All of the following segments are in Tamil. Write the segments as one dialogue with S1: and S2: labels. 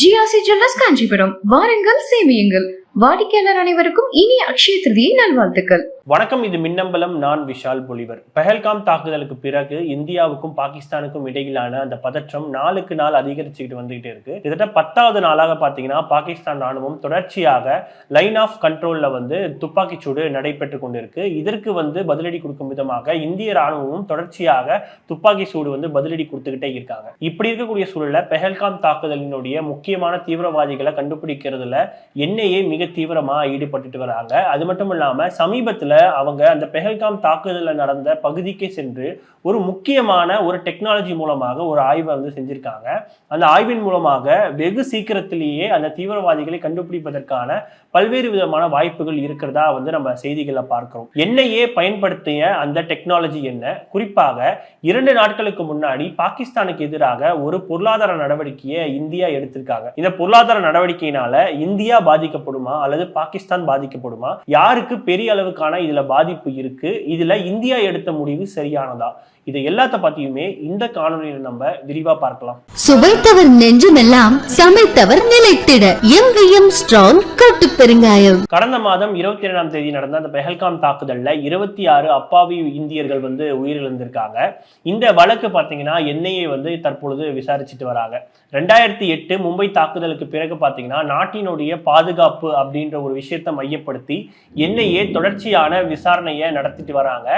S1: GRC jewellers Kanchipuram. வாருங்கள் சேமியுங்கள். வாடிக்கையாளர் அனைவருக்கும் இனி அக்ஷய திருதியை நல்வாழ்த்துக்கள்.
S2: வணக்கம் இது மின்னம்பலம். நான் விஷால் பொலிவர். பெஹல்காம் தாக்குதலுக்கு பிறகு இந்தியாவுக்கும் பாகிஸ்தானுக்கும் இடையிலான அந்த பதற்றம் நாளுக்கு நாள் அதிகரிச்சுக்கிட்டு வந்துகிட்டே இருக்கு. கிட்டத்தட்ட பத்தாவது நாளாக பாத்தீங்கன்னா பாகிஸ்தான் ராணுவம் தொடர்ச்சியாக லைன் ஆஃப் கண்ட்ரோல்ல வந்து துப்பாக்கிச் சூடு நடைபெற்று கொண்டிருக்கு. இதற்கு வந்து பதிலடி கொடுக்கும் விதமாக இந்திய ராணுவமும் தொடர்ச்சியாக துப்பாக்கி சூடு வந்து பதிலடி கொடுத்துக்கிட்டே இருக்காங்க. இப்படி இருக்கக்கூடிய சூழல்ல பெஹல்காம் தாக்குதலினுடைய முக்கியமான தீவிரவாதிகளை கண்டுபிடிக்கிறதுல என்ஐஏ மிக தீவிரமா ஈடுபட்டுட்டு வராங்க. அது மட்டும் இல்லாமல் சமீபத்தில் அவங்க அந்த பெஹல்காம் தாக்குதலில் நடந்த பகுதிக்கு சென்று ஒரு முக்கியமான ஒரு டெக்னாலஜி மூலமாக ஒரு ஆய்வை வந்து செஞ்சுருக்காங்க. அந்த ஆய்வின் மூலமாக வெகு சீக்கிரத்திலேயே அந்த தீவிரவாதிகளை கண்டுபிடிப்பதற்கான பல்வேறு விதமான வாய்ப்புகள் இருக்கிறதா வந்து நம்ம செய்திகளை பார்க்கிறோம். என்னையே பயன்படுத்திய அந்த டெக்னாலஜி என்ன? குறிப்பாக இரண்டு நாட்களுக்கு முன்னாடி பாகிஸ்தானுக்கு எதிராக ஒரு பொருளாதார நடவடிக்கையை இந்தியா எடுத்திருக்காங்க. இந்த பொருளாதார நடவடிக்கையினால இந்தியா பாதிக்கப்படுமா? அல்லது பாகிஸ்தான் பாதிக்கப்படுமா? யாருக்கு பெரிய அளவுக்கான இதுல பாதிப்பு இருக்கு? இதுல இந்தியா எடுத்த முடிவு சரியானதா? இது எல்லாத்த பத்தியுமே இந்த காணொலியில நம்ம விரிவா பார்க்கலாம்.
S3: சுவைத்தவர் நெஞ்சுமெல்லாம் சமைத்தவர் நிலைத்திட. எங்கேயும் ஸ்ட்ராங் கட்டு பெருங்காயம்.
S2: கடந்த மாதம் இருபத்தி இரண்டாம் தேதி நடந்த அந்த பெஹல்காம் தாக்குதல்ல இருபத்தி ஆறு அப்பாவி இந்தியர்கள் வந்து உயிரிழந்திருக்காங்க. இந்த வழக்கு பார்த்தீங்கன்னா என்ஐஏ வந்து தற்பொழுது விசாரிச்சுட்டு வராங்க. ரெண்டாயிரத்தி எட்டு மும்பை தாக்குதலுக்கு பிறகு பார்த்தீங்கன்னா நாட்டினுடைய பாதுகாப்பு அப்படின்ற ஒரு விஷயத்தை மையப்படுத்தி என்ஐஏ தொடர்ச்சியான விசாரணையை நடத்திட்டு வராங்க.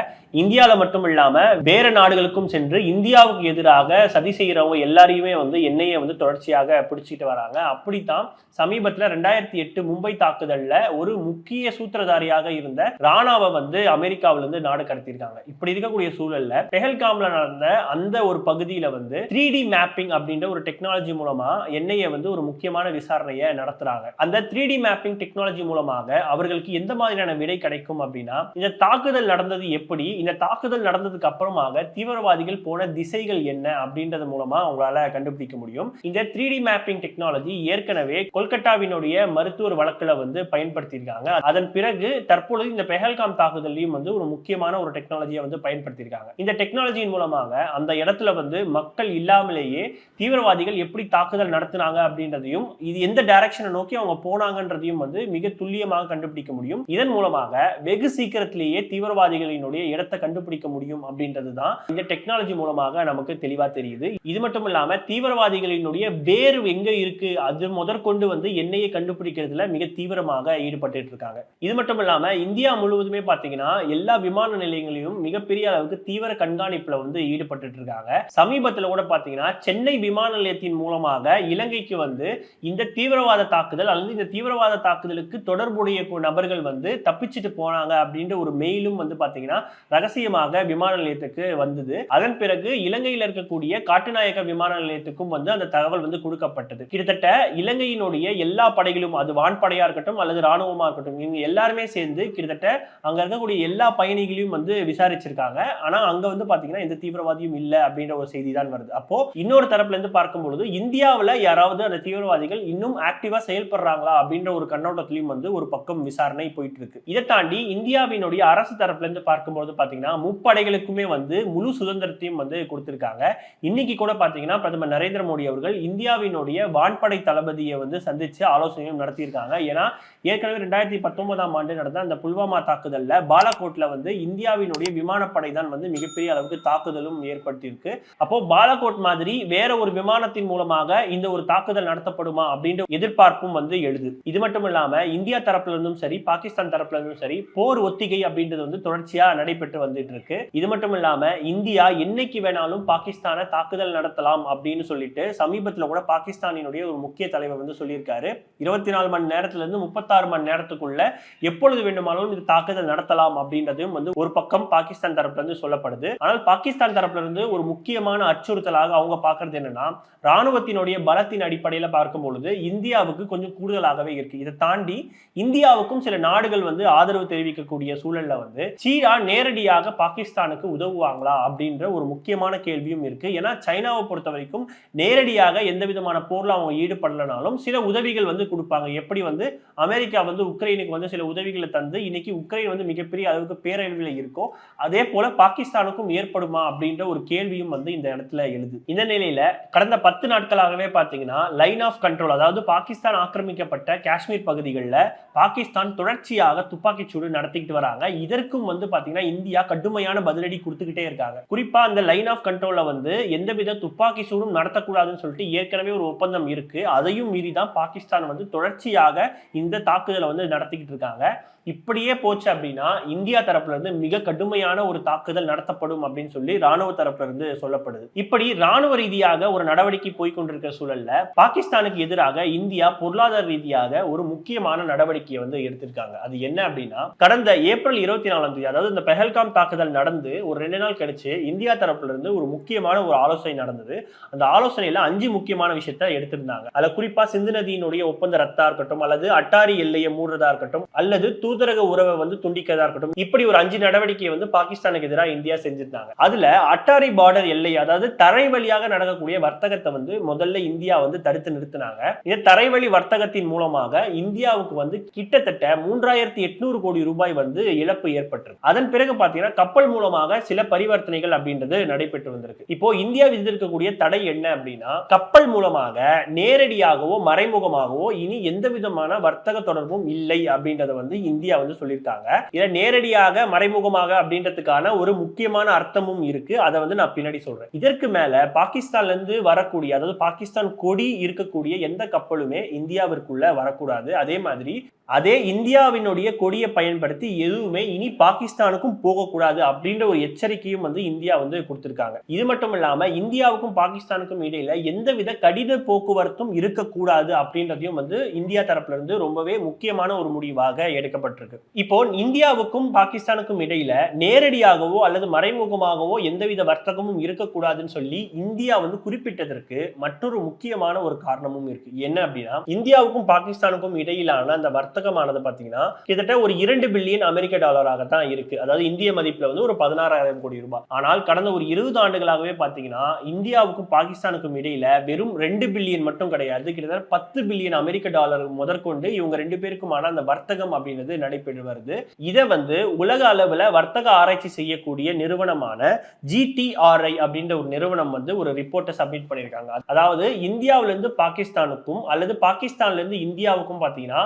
S2: இந்தியாவில் மட்டும் இல்லாம வேற நாடுகளுக்கும் சென்று இந்தியாவுக்கு எதிராக சதி செய்கிறவங்க எல்லாரையுமே வந்து எண்ணெயை வந்து தொடர்ச்சியாக பிடிச்சிட்டு வராங்க. அப்படித்தான் சமீபத்தில் ரெண்டாயிரத்தி எட்டு மும்பை தாக்குதலில் ஒரு முக்கிய சூத்திரதாரியாக இருந்த ராணாவை வந்து அமெரிக்காவிலிருந்து நாடு கடத்தியிருக்காங்க. இப்படி இருக்கக்கூடிய சூழல்ல பெஹல்காம்ல நடந்த அந்த ஒரு பகுதியில வந்து த்ரீ டி மேப்பிங் அப்படின்ற ஒரு டெக்னாலஜி மூலமா எண்ணெயை வந்து ஒரு முக்கியமான விசாரணையை நடத்துறாங்க. அந்த த்ரீ டி மேப்பிங் டெக்னாலஜி மூலமாக அவர்களுக்கு எந்த மாதிரியான விடை கிடைக்கும் அப்படின்னா இந்த தாக்குதல் நடந்தது எப்படி இந்த தாக்குதல் நடந்ததுக்கு அப்புறமாக தீவிரவாதிகள் போன திசைகள் என்ன அப்படின்றது மூலமா அவங்களால கண்டுபிடிக்க முடியும். இந்த த்ரீ டி மேப்பிங் டெக்னாலஜி ஏற்கனவே கொல்கட்டாவினுடைய மருத்துவர் வழக்குல வந்து பயன்படுத்தியிருக்காங்க. அதன் பிறகு தற்பொழுது இந்த பெஹல்காம் தாக்குதலையும் வந்து ஒரு முக்கியமான ஒரு டெக்னாலஜியை வந்து பயன்படுத்தியிருக்காங்க. இந்த டெக்னாலஜியின் மூலமாக அந்த இடத்துல வந்து மக்கள் இல்லாமலேயே தீவிரவாதிகள் எப்படி தாக்குதல் நடத்தினாங்க அப்படின்றதையும் இது எந்த டைரக்ஷனை நோக்கி அவங்க போனாங்கன்றதையும் வந்து மிக துல்லியமாக கண்டுபிடிக்க முடியும். இதன் மூலமாக வெகு சீக்கிரத்திலேயே தீவிரவாதிகளினுடைய இடத்தை கண்டுபிடிக்க முடியும் அப்படின்றது தான் தான் இந்த டெக்னாலஜி மூலமாக நமக்கு தெளிவா தெரியுது. இது மட்டும் இல்லாம தீவிரவாதிகளினுடைய வேறு எங்க இருக்கு? அது முதற்கொண்டு வந்து எண்ணெயை கண்டுபிடிக்கிறதுல மிக தீவிரமாக ஈடுபட்டு இருக்காங்க. இது மட்டும் இல்லாம இந்தியா முழுவதுமே பாத்தீங்கன்னா எல்லா விமான நிலையங்களையும் மிகப்பெரிய அளவுக்கு தீவிர கண்காணிப்புல வந்து ஈடுபட்டு இருக்காங்க. சமீபத்துல கூட பாத்தீங்கன்னா சென்னை விமான நிலையத்தின் மூலமாக இலங்கைக்கு வந்து இந்த தீவிரவாத தாக்குதல் அல்லது இந்த தீவிரவாத தாக்குதலுக்கு தொடர்புடைய நபர்கள் வந்து தப்பிச்சுட்டு போனாங்க அப்படின்ற ஒரு மெயிலும் வந்து பாத்தீங்கன்னா ரகசியமாக விமான நிலையத்துக்கு வந்தது. அதன் பிறகு இலங்கையில் இருக்கக்கூடிய காட்டுநாயக்க விமான நிலையத்துக்கும் வந்து அந்த தகவல் வந்து கொடுக்கப்பட்டது. கிட்டத்தட்ட இலங்கையினுடைய எல்லா படைகளும் அது வான்படையா இருக்கட்டும் அல்லது ராணுவமா இருக்கட்டும் இவங்க எல்லாருமே சேர்ந்து கிட்டத்தட்ட அங்க இருக்கக்கூடிய எல்லா பயணிகளையும் வந்து விசாரிச்சிருக்காங்க. ஆனா அங்க வந்து பாத்தீங்கன்னா எந்த தீவிரவாதியும் இல்ல அப்படின்ற ஒரு செய்தி தான் வருது. அப்போ இன்னொரு தரப்புல இருந்து பார்க்கும் பொழுது இந்தியாவுல யாராவது அந்த தீவிரவாதிகள் இன்னும் ஆக்டிவா செயல்படுறாங்களா அப்படின்ற ஒரு கண்ணோட்டத்திலையும் வந்து ஒரு பக்கம் விசாரணை போயிட்டு இருக்கு. இதை தாண்டி இந்தியாவினுடைய அரசு தரப்புல இருந்து பார்க்கும்போது பாத்தீங்கன்னா முப்படைகளுக்குமே வந்து முழு சுதந்திரத்தையும் வந்து கொடுத்துருக்காங்க. இன்னைக்கு கூட பார்த்தீங்கன்னா பிரதமர் நரேந்திர மோடி அவர்கள் இந்தியாவினுடைய வான்படை தளபதியை வந்து சந்திச்சு ஆலோசனையும் நடத்தியிருக்காங்க. ஏன்னா ஏற்கனவே ரெண்டாயிரத்தி பத்தொன்பதாம் ஆண்டு நடந்த அந்த புல்வாமா தாக்குதலில் பாலாகோட்ல வந்து இந்தியாவினுடைய விமானப்படை தான் வந்து மிகப்பெரிய அளவுக்கு தாக்குதலும் ஏற்படுத்தியிருக்கு அப்போ பாலாகோட் மாதிரி வேற ஒரு விமானத்தின் மூலமாக இந்த ஒரு தாக்குதல் நடத்தப்படுமா அப்படின்ற எதிர்பார்ப்பும் வந்து எழுது. இது மட்டும் இல்லாம இந்தியா தரப்புல இருந்தும் சரி பாகிஸ்தான் தரப்புல இருந்தும் சரி போர் ஒத்திகை அப்படின்றது வந்து தொடர்ச்சியா நடைபெற்று வந்துட்டு இருக்கு. இது மட்டும் இல்லாம இந்தியா என்னைக்கு வேணாலும் பாகிஸ்தானை தாக்குதல் நடத்தலாம் அப்படின்னு சொல்லிட்டு சமீபத்தில் கூட பாகிஸ்தானினுடைய ஒரு முக்கிய தலைவர் வந்து சொல்லியிருக்காரு. இருபத்தி நாலு மணி நேரத்திலிருந்து முப்பத்தாறு மணி நேரத்துக்குள்ள எப்பொழுது வேண்டுமானாலும் இது தாக்குதல் நடத்தலாம் அப்படின்றதும் வந்து ஒரு பக்கம் பாகிஸ்தான் தரப்புல இருந்து சொல்லப்படுது. ஆனால் பாகிஸ்தான் தரப்புல இருந்து ஒரு முக்கியமான அச்சுறுத்தலாக அவங்க பார்க்கறது என்னன்னா ராணுவத்தினுடைய பலத்தின் அடிப்படையில் பார்க்கும் பொழுது இந்தியாவுக்கு கொஞ்சம் கூடுதலாகவே இருக்கு. இதை தாண்டி இந்தியாவுக்கும் சில நாடுகள் வந்து ஆதரவு தெரிவிக்கக்கூடிய சூழல்ல வந்து சீனா நேரடியாக பாகிஸ்தானுக்கு உதவுவாங்களா அப்படின்ற ஒரு முக்கியமான கேள்வியும் இருக்கு. ஏன்னா சைனாவை பொறுத்த வரைக்கும் நேரடியாக எந்த விதமான போர்ல அவங்க ஈடுபடலனாலும் சில உதவிகள் வந்து கொடுப்பாங்க. எப்படி வந்து அமெரிக்கா வந்து உக்ரைனுக்கு வந்து சில உதவிகளை தந்து இன்னைக்கு உக்ரைன் வந்து மிகப்பெரிய அளவுக்கு பேரழிவில் இருக்கோ அதே போல பாகிஸ்தானுக்கும் ஏற்படுமா அப்படின்ற ஒரு கேள்வியும் வந்து இந்த இடத்துல எழுது. இந்த நிலையில கடந்த பத்து நாட்களாகவே பாத்தீங்கன்னா லைன் ஆஃப் கண்ட்ரோல் அதாவது பாகிஸ்தான் ஆக்கிரமிக்கப்பட்ட காஷ்மீர் பகுதிகளில் பாகிஸ்தான் தொடர்ச்சியாக துப்பாக்கிச்சூடு நடத்திக்கிட்டு வராங்க. இதற்கும் வந்து பாத்தீங்கன்னா இந்தியா கடுமையான பதிலடி கொடுத்துக்கிட்டே இருக்காங்க. குறிப்பா அந்த லைன் ஆஃப் கண்ட்ரோல்ல வந்து எந்தவித துப்பாக்கி சூடும் நடத்தக்கூடாதுன்னு சொல்லிட்டு ஏற்கனவே ஒரு ஒப்பந்தம் இருக்கு. அதையும் மீறி தான் பாகிஸ்தான் வந்து தொடர்ச்சியாக இந்த தாக்குதலை வந்து நடத்திக்கிட்டு இருக்காங்க. இப்படியே போச்சு அப்படின்னா இந்தியா தரப்புல இருந்து மிக கடுமையான ஒரு தாக்குதல் நடத்தப்படும் அப்படின்னு சொல்லி ராணுவ தரப்புல இருந்து சொல்லப்படுது. இப்படி ராணுவ ரீதியாக ஒரு நடவடிக்கை போய்கொண்டிருக்கிற சூழல்ல பாகிஸ்தானுக்கு எதிராக இந்தியா பொருளாதார ரீதியாக ஒரு முக்கியமான நடவடிக்கையை வந்து எடுத்திருக்காங்க. அது என்ன அப்படின்னா கடந்த ஏப்ரல் இருபத்தி நாலாம் தேதி அதாவது இந்த பெஹல்காம் தாக்குதல் நடந்து ஒரு ரெண்டு நாள் கழிச்சு இந்தியா தரப்புல இருந்து ஒரு முக்கியமான ஒரு ஆலோசனை நடந்தது. அந்த ஆலோசனையில அஞ்சு முக்கியமான விஷயத்த எடுத்திருந்தாங்க. அதுல குறிப்பா சிந்து நதியினுடைய ஒப்பந்த ரத்தா இருக்கட்டும் அல்லது அட்டாரி எல்லையை மூடுறதா இருக்கட்டும் அல்லது தூதரக உறவை வந்து துண்டிக்கிறதா இருக்கட்டும் இப்படி ஒரு அஞ்சு நடவடிக்கையை வந்து பாகிஸ்தானுக்கு எதிராக இந்தியா செஞ்சிருந்தாங்க. அதுல அட்டாரி பார்டர் எல்லை அதாவது தரை வழியாக நடக்கக்கூடிய வர்த்தகத்தை வந்து முதல்ல இந்தியா வந்து தடுத்து நிறுத்தினாங்க. இந்த தரைவழி வர்த்தகத்தின் மூலமாக இந்தியாவுக்கு வந்து கிட்டத்தட்ட மூன்றாயிரத்தி எட்நூறு கோடி ரூபாய் வந்து இழப்பு ஏற்பட்டிருக்கு. அதன் பிறகு பாத்தீங்கன்னா கப்பல் மூலமாக சில பரிவர்த்தனை பரிவர்த்தனைகள் அப்படின்றது நடைபெற்று வந்திருக்கு. இப்போ இந்தியா விதித்திருக்கக்கூடிய தடை என்ன அப்படின்னா கப்பல் மூலமாக நேரடியாகவோ மறைமுகமாகவோ இனி எந்த விதமான வர்த்தக தொடர்பும் இல்லை அப்படின்றத வந்து இந்தியா வந்து சொல்லியிருக்காங்க. இதை நேரடியாக மறைமுகமாக அப்படின்றதுக்கான ஒரு முக்கியமான அர்த்தமும் இருக்கு. அதை வந்து நான் பின்னாடி சொல்றேன். இதற்கு மேல பாகிஸ்தான்ல இருந்து வரக்கூடிய அதாவது பாகிஸ்தான் கொடி இருக்கக்கூடிய எந்த கப்பலுமே இந்தியாவிற்குள்ள வரக்கூடாது. அதே மாதிரி அதே இந்தியாவினுடைய கொடியை பயன்படுத்தி எதுவுமே இனி பாகிஸ்தானுக்கும் போகக்கூடாது அப்படின்ற ஒரு எச்சரிக்கையும் வந்து இந்தியா வந்து கொடுத்துருக்காங்க. இது மட்டும் இல்லாம இந்தியாவுக்கும் பாகிஸ்தானுக்கும் இடையில எந்தவித கடித போக்குவரத்தும் இருக்கக்கூடாது அப்படின்றதையும் வந்து இந்தியா தரப்புல இருந்து ரொம்பவே முக்கியமான ஒரு முடிவாக எடுக்கப்பட்டிருக்கு. இப்போ இந்தியாவுக்கும் பாகிஸ்தானுக்கும் இடையில நேரடியாகவோ அல்லது மறைமுகமாகவோ எந்தவித வர்த்தகமும் இருக்கக்கூடாதுன்னு சொல்லி இந்தியா வந்து குறிப்பிட்டதற்கு மற்றொரு முக்கியமான ஒரு காரணமும் இருக்கு. என்ன அப்படின்னா இந்தியாவுக்கும் பாகிஸ்தானுக்கும் இடையிலான அந்த வர்த்தகமானது பார்த்தீங்கன்னா கிட்டத்தட்ட ஒரு இரண்டு பில்லியன் அமெரிக்க டாலராக தான் இருக்கு. அதாவது இந்திய மதிப்பில் வந்து ஒரு பதினாறாயிரம் கோடி ரூபாய். ஆனால் கடந்த ஒரு இருபது ஆண்டுகளாகவே பார்த்தீங்கன்னா இந்தியாவுக்கும் பாகிஸ்தானுக்கும் இடையில வெறும் ரெண்டு பில்லியன் மட்டும் கிடையாது கிட்டத்தட்ட பத்து பில்லியன் அமெரிக்க டாலர் முதற்கொண்டு இவங்க ரெண்டு பேருக்குமான அந்த வர்த்தகம் அப்படின்றது நடைபெற்று வருது. இதை வந்து உலக அளவில் வர்த்தக ஆராய்ச்சி செய்யக்கூடிய நிறுவனமான ஜிடிஆர்ஐ அப்படின்ற ஒரு நிறுவனம் வந்து ஒரு ரிப்போர்ட்டை சப்மிட் பண்ணியிருக்காங்க. அதாவது இந்தியாவிலிருந்து பாகிஸ்தானுக்கும் அல்லது பாகிஸ்தான்ல இருந்து இந்தியாவுக்கும் பாத்தீங்கன்னா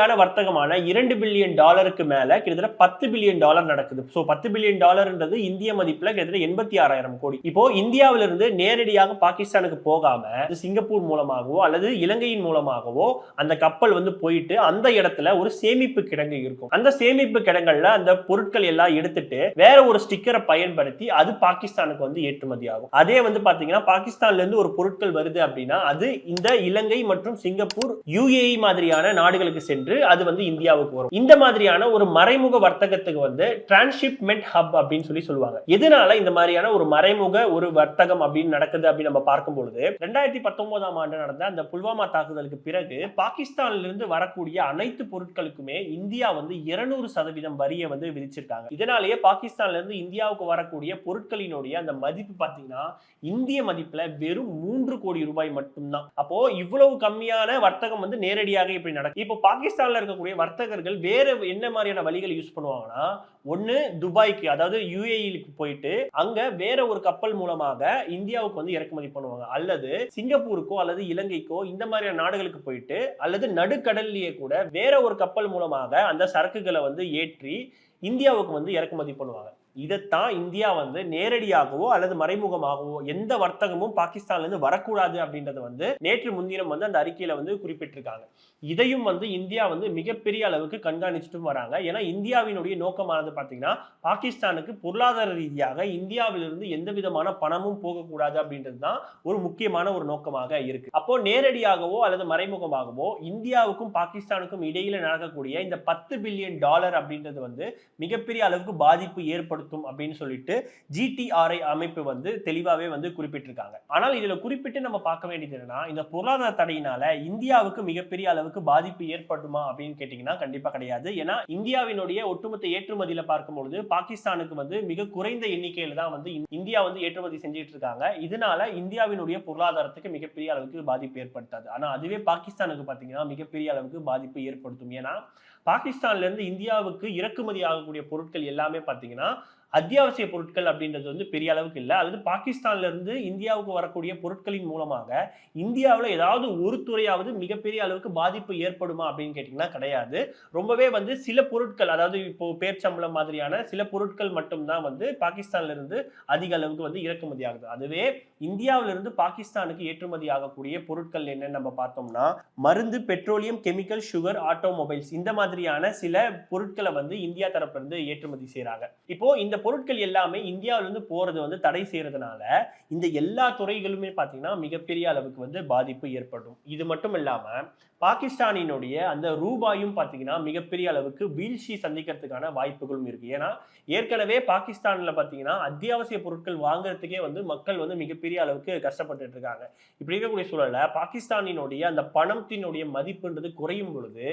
S2: நேரடியான வர்த்தகமான இரண்டு பில்லியன் டாலருக்கு மேல கிட்டத்தட்ட பத்து பில்லியன் டாலர் நடக்குது. சோ பத்து பில்லியன் டாலர்ன்றது இந்திய மதிப்புல கிட்டத்தட்ட எண்பத்தி ஆறாயிரம் கோடி. இப்போ இந்தியாவில இருந்து நேரடியாக பாகிஸ்தானுக்கு போகாம சிங்கப்பூர் மூலமாகவோ அல்லது இலங்கையின் மூலமாகவோ அந்த கப்பல் வந்து போயிட்டு அந்த இடத்துல ஒரு சேமிப்பு கிடங்கு இருக்கும். அந்த சேமிப்பு கிடங்குல அந்த பொருட்கள் எல்லாம் எடுத்துட்டு வேற ஒரு ஸ்டிக்கரை பயன்படுத்தி அது பாகிஸ்தானுக்கு வந்து ஏற்றுமதி ஆகும். அதே வந்து பாத்தீங்கன்னா பாகிஸ்தான்ல இருந்து ஒரு பொருட்கள் வருது அப்படின்னா அது இந்த இலங்கை மற்றும் சிங்கப்பூர் யுஏஇ மாதிரியான நாடுகளுக்கு சென்று அது வந்து இந்தியாவுக்கு வரும். இந்த மாதிரியான ஒரு மறைமுக வர்த்தகத்துக்கு வந்து டிரான்ஸ்ஷிப்மெண்ட் ஹப் அப்படின்னு சொல்லி சொல்லுவாங்க. எதனால இந்த மாதிரியான ஒரு மறைமுக ஒரு வர்த்தகம் அப்படின்னு நடக்குது அப்படின்னு நம்ம பார்க்கும் பொழுது ரெண்டாயிரத்தி பத்தொன்பதாம் ஆண்டு நடந்த அந்த புல்வாமா தாக்குதலுக்கு பிறகு பாகிஸ்தான்ல இருந்து வரக்கூடிய அனைத்து பொருட்களுக்குமே இந்தியா வந்து இருநூறு சதவீதம் வரியை வந்து விதிச்சிருக்காங்க. இதனாலேயே பாகிஸ்தான்ல இருந்து இந்தியாவுக்கு வரக்கூடிய பொருட்களினுடைய அந்த மதிப்பு பாத்தீங்கன்னா இந்திய மதிப்புல வெறும் மூன்று கோடி ரூபாய் மட்டும்தான். அப்போ இவ்வளவு கம்மியான வர்த்தகம் வந்து நேரடியாக இப்படி நடக்கும் இப்போ பாகிஸ்தான் பாகிஸ்தானில் இருக்கக்கூடிய வர்த்தகர்கள் வேறு என்ன மாதிரியான வழிகள் யூஸ் பண்ணுவாங்கன்னா ஒன்று துபாய்க்கு அதாவது யுஏஇக்கு போயிட்டு அங்கே வேற ஒரு கப்பல் மூலமாக இந்தியாவுக்கு வந்து இறக்குமதி பண்ணுவாங்க. அல்லது சிங்கப்பூருக்கோ அல்லது இலங்கைக்கோ இந்த மாதிரியான நாடுகளுக்கு போயிட்டு அல்லது நடுக்கடல்லையே கூட வேற ஒரு கப்பல் மூலமாக அந்த சரக்குகளை வந்து ஏற்றி இந்தியாவுக்கு வந்து இறக்குமதி பண்ணுவாங்க. இதைத்தான் இந்தியா வந்து நேரடியாகவோ அல்லது மறைமுகமாகவோ எந்த வர்த்தகமும் பாகிஸ்தான்ல இருந்து வரக்கூடாது அப்படின்றத வந்து நேற்று முன்தினம் வந்து அந்த அறிக்கையில வந்து குறிப்பிட்டிருக்காங்க. இதையும் வந்து இந்தியா வந்து மிகப்பெரிய அளவுக்கு கண்காணிச்சுட்டும் வராங்க. ஏன்னா இந்தியாவினுடைய நோக்கமானது பாத்தீங்கன்னா பாகிஸ்தானுக்கு பொருளாதார ரீதியாக இந்தியாவிலிருந்து எந்த விதமான பணமும் போகக்கூடாது அப்படின்றது தான் ஒரு முக்கியமான ஒரு நோக்கமாக இருக்கு. அப்போ நேரடியாகவோ அல்லது மறைமுகமாகவோ இந்தியாவுக்கும் பாகிஸ்தானுக்கும் இடையில நடக்கக்கூடிய இந்த பத்து பில்லியன் டாலர் அப்படின்றது வந்து மிகப்பெரிய அளவுக்கு பாதிப்பு ஏற்படும் ஏற்படுத்தும் அப்படின்னு சொல்லிட்டு ஜிடிஆர்ஐ அமைப்பு வந்து தெளிவாகவே வந்து குறிப்பிட்டிருக்காங்க. ஆனால் இதில் குறிப்பிட்டு நம்ம பார்க்க வேண்டியது என்னன்னா இந்த பொருளாதார தடையினால இந்தியாவுக்கு மிகப்பெரிய அளவுக்கு பாதிப்பு ஏற்படுமா அப்படின்னு கேட்டிங்கன்னா கண்டிப்பாக கிடையாது. ஏன்னா இந்தியாவினுடைய ஒட்டுமொத்த ஏற்றுமதியில பார்க்கும்பொழுது பாகிஸ்தானுக்கு வந்து மிக குறைந்த எண்ணிக்கையில் தான் வந்து இந்தியா வந்து ஏற்றுமதி செஞ்சுட்டு இருக்காங்க இதனால இந்தியாவினுடைய பொருளாதாரத்துக்கு மிகப்பெரிய அளவுக்கு பாதிப்பு ஏற்படுத்தாது. ஆனால் அதுவே பாகிஸ்தானுக்கு பார்த்தீங்கன்னா மிகப்பெரிய அளவுக்கு பாதிப்பு ஏற்படுத்தும். ஏன்னா பாகிஸ்தான்ல இருந்து இந்தியாவுக்கு இறக்குமதி ஆகக்கூடிய பொருட்கள் எல்லாமே பார்த்தீங்கன்னா அத்தியாவசிய பொருட்கள் அப்படின்றது வந்து பெரிய அளவுக்கு இல்லை. அதாவது பாகிஸ்தான்லேருந்து இந்தியாவுக்கு வரக்கூடிய பொருட்களின் மூலமாக இந்தியாவில் ஏதாவது ஒரு துறையாவது மிகப்பெரிய அளவுக்கு பாதிப்பு ஏற்படுமா அப்படின்னு கேட்டிங்கன்னா கிடையாது. ரொம்பவே வந்து சில பொருட்கள் அதாவது இப்போ பேர்ச்சம்பளம் மாதிரியான சில பொருட்கள் மட்டும்தான் வந்து பாகிஸ்தான்லேருந்து அதிக அளவுக்கு வந்து இறக்குமதி ஆகுது. அதுவே இந்தியாவிலிருந்து பாகிஸ்தானுக்கு ஏற்றுமதி ஆகக்கூடிய பொருட்கள் என்னன்னு நம்ம பார்த்தோம்னா மருந்து பெட்ரோலியம் கெமிக்கல் சுகர் ஆட்டோமொபைல்ஸ் இந்த மாதிரியான சில பொருட்களை வந்து இந்தியா தரப்பிலிருந்து ஏற்றுமதி செய்கிறாங்க இப்போ இந்த பொருட்கள் எல்லாமே இந்தியாவிலிருந்து போறது வந்து தடை செய்யறதுனால இந்த எல்லா துறைகளுமே பார்த்தீங்கன்னா மிகப்பெரிய அளவுக்கு வந்து பாதிப்பு ஏற்படும். இது மட்டும் இல்லாம பாகிஸ்தானினுடைய அந்த ரூபாயும் பார்த்தீங்கன்னா மிகப்பெரிய அளவுக்கு வீழ்ச்சி சந்திக்கிறதுக்கான வாய்ப்புகளும் இருக்கு. ஏன்னா ஏற்கனவே பாகிஸ்தானில் பார்த்தீங்கன்னா அத்தியாவசிய பொருட்கள் வாங்குறதுக்கே வந்து மக்கள் வந்து மிகப்பெரிய அளவுக்கு கஷ்டப்பட்டுட்டு இருக்காங்க. இப்படி இருக்கக்கூடிய சூழலில் பாகிஸ்தானினுடைய அந்த பணத்தினுடைய மதிப்புன்றது குறையும் பொழுது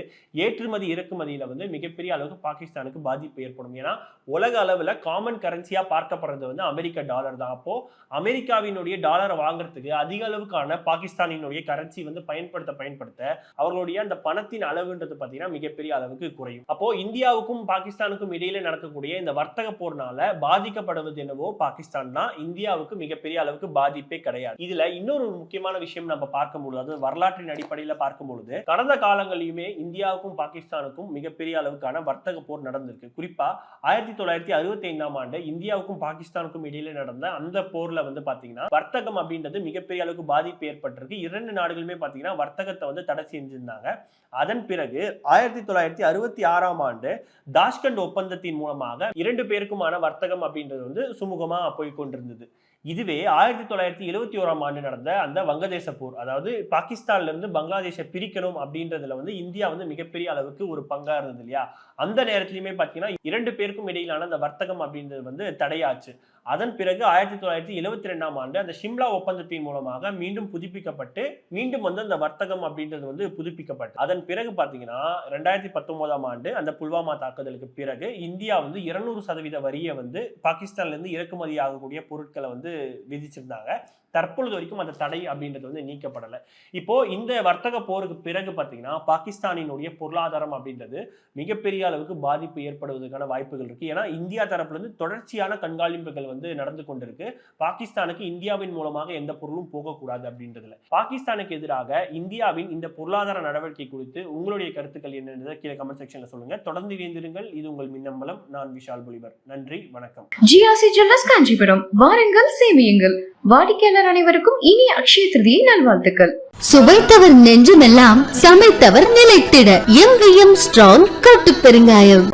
S2: ஏற்றுமதி இறக்குமதியில வந்து மிகப்பெரிய அளவுக்கு பாகிஸ்தானுக்கு பாதிப்பு ஏற்படும். ஏன்னா உலக அளவுல காமன் கரன்சியா பார்க்கப்படுறது வந்து அமெரிக்க டாலர் தான். அப்போ அமெரிக்காவினுடைய டாலரை வாங்குறதுக்கு அதிக அளவுக்கான பாகிஸ்தானினுடைய கரன்சி வந்து பயன்படுத்த பயன்படுத்த அவர்களுடைய அந்த பணத்தின் அளவுன்றது பார்த்தீங்கன்னா மிகப்பெரிய அளவுக்கு குறையும். அப்போ இந்தியாவுக்கும் பாகிஸ்தானுக்கும் இடையில நடக்கக்கூடிய இந்த வர்த்தக போர்னால பாதிக்கப்படுவது என்னவோ பாகிஸ்தான் தான். இந்தியாவுக்கு மிகப்பெரிய அளவுக்கு பாதிப்பே கிடையாது. இதுல இன்னொரு முக்கியமான விஷயம் நம்ம பார்க்கும்பொழுது அது வரலாற்றின் அடிப்படையில பார்க்கும்பொழுது கடந்த காலங்களிலுமே இந்தியாவுக்கும் பாகிஸ்தானுக்கும் மிகப்பெரிய அளவுக்கான வர்த்தக போர் நடந்திருக்கு. குறிப்பா ஆயிரத்தி தொள்ளாயிரத்தி அறுபத்தி ஐந்தாம் ஆண்டு இந்தியாவுக்கும் பாகிஸ்தானுக்கும் இடையில நடந்த அந்த போர்ல வந்து பாத்தீங்கன்னா வர்த்தகம் அப்படின்றது மிகப்பெரிய அளவுக்கு பாதிப்பு ஏற்பட்டிருக்கு. இரண்டு நாடுகளுமே பாத்தீங்கன்னா வர்த்தகத்தை வந்து தடை செஞ்சிருந்தாங்க. அதன் பிறகு ஆயிரத்தி தொள்ளாயிரத்தி அறுபத்தி ஆறாம் ஆண்டு தாஷ்கண்ட் ஒப்பந்தத்தின் மூலமாக இரண்டு பேருக்குமான வர்த்தகம் அப்படின்றது வந்து சுமூகமா போய் கொண்டிருந்தது. இதுவே ஆயிரத்தி தொள்ளாயிரத்தி எழுவத்தி ஓராம் ஆண்டு நடந்த அந்த வங்கதேச போர் அதாவது பாகிஸ்தான்ல இருந்து பங்களாதேஷை பிரிக்கணும் அப்படின்றதுல வந்து இந்தியா வந்து மிகப்பெரிய அளவுக்கு ஒரு பங்கா இருந்தது இல்லையா? அந்த நேரத்திலுமே பார்த்தீங்கன்னா இரண்டு பேருக்கும் இடையிலான அந்த வர்த்தகம் அப்படின்றது வந்து தடையாச்சு. அதன் பிறகு ஆயிரத்தி தொள்ளாயிரத்தி எழுவத்தி ரெண்டாம் ஆண்டு அந்த ஷிம்லா ஒப்பந்தத்தின் மூலமாக மீண்டும் புதுப்பிக்கப்பட்டு மீண்டும் வந்து அந்த வர்த்தகம் அப்படின்றது வந்து புதுப்பிக்கப்பட்டு அதன் பிறகு பார்த்தீங்கன்னா ரெண்டாயிரத்தி பத்தொன்பதாம் ஆண்டு அந்த புல்வாமா தாக்குதலுக்கு பிறகு இந்தியா வந்து இருநூறு சதவீத வரியை வந்து பாகிஸ்தான்லேருந்து இறக்குமதி ஆகக்கூடிய பொருட்களை வந்து விதிச்சிருந்தாங்க. தற்பொழுது வரைக்கும் அந்த தடை அப்படின்றது வந்து நீக்கப்படலை. இப்போ இந்த வர்த்தக போருக்கு பிறகு பார்த்தீங்கன்னா பாகிஸ்தானினுடைய பொருளாதாரம் அப்படின்றது மிகப்பெரிய அளவுக்கு பாதிப்பு ஏற்படுவதற்கான வாய்ப்புகள் இருக்கு. ஏன்னா இந்தியா தரப்புல இருந்து தொடர்ச்சியான கண்காணிப்புகள் வந்து நடந்து கொண்டிருக்கு. பாகிஸ்தானுக்கு இந்தியாவின் மூலமாக எந்த பொருளும் போகக்கூடாது அப்படின்றதுல. பாகிஸ்தானுக்கு எதிராக இந்தியாவின் இந்த பொருளாதார நடவடிக்கை குறித்து உங்களுடைய கருத்துக்கள் என்னன்றதை கீழே கமெண்ட் செக்ஷன்ல சொல்லுங்க. தொடர்ந்து இணைந்திருங்கள். இது உங்கள் மின்னம்பலம். நான் விஷால் பொலிவர். நன்றி. வணக்கம்.
S1: GRC jewellers Kanchipuram. வாருங்கள் சேமியுங்கள். வாடிக்கையாளர் அனைவருக்கும் இனிய அக்ஷய திருதியை நல்வாழ்த்துக்கள்.
S3: சுவைத்தவர் நெஞ்சுமெல்லாம் சமைத்தவர் நிலைத்திட. எங்கேயும் ஸ்ட்ராங் கட்டு பெருங்காயம்.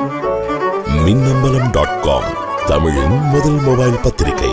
S4: மின்னம்பலம் டாட் காம் தமிழின் முதல் மொபைல் பத்திரிகை.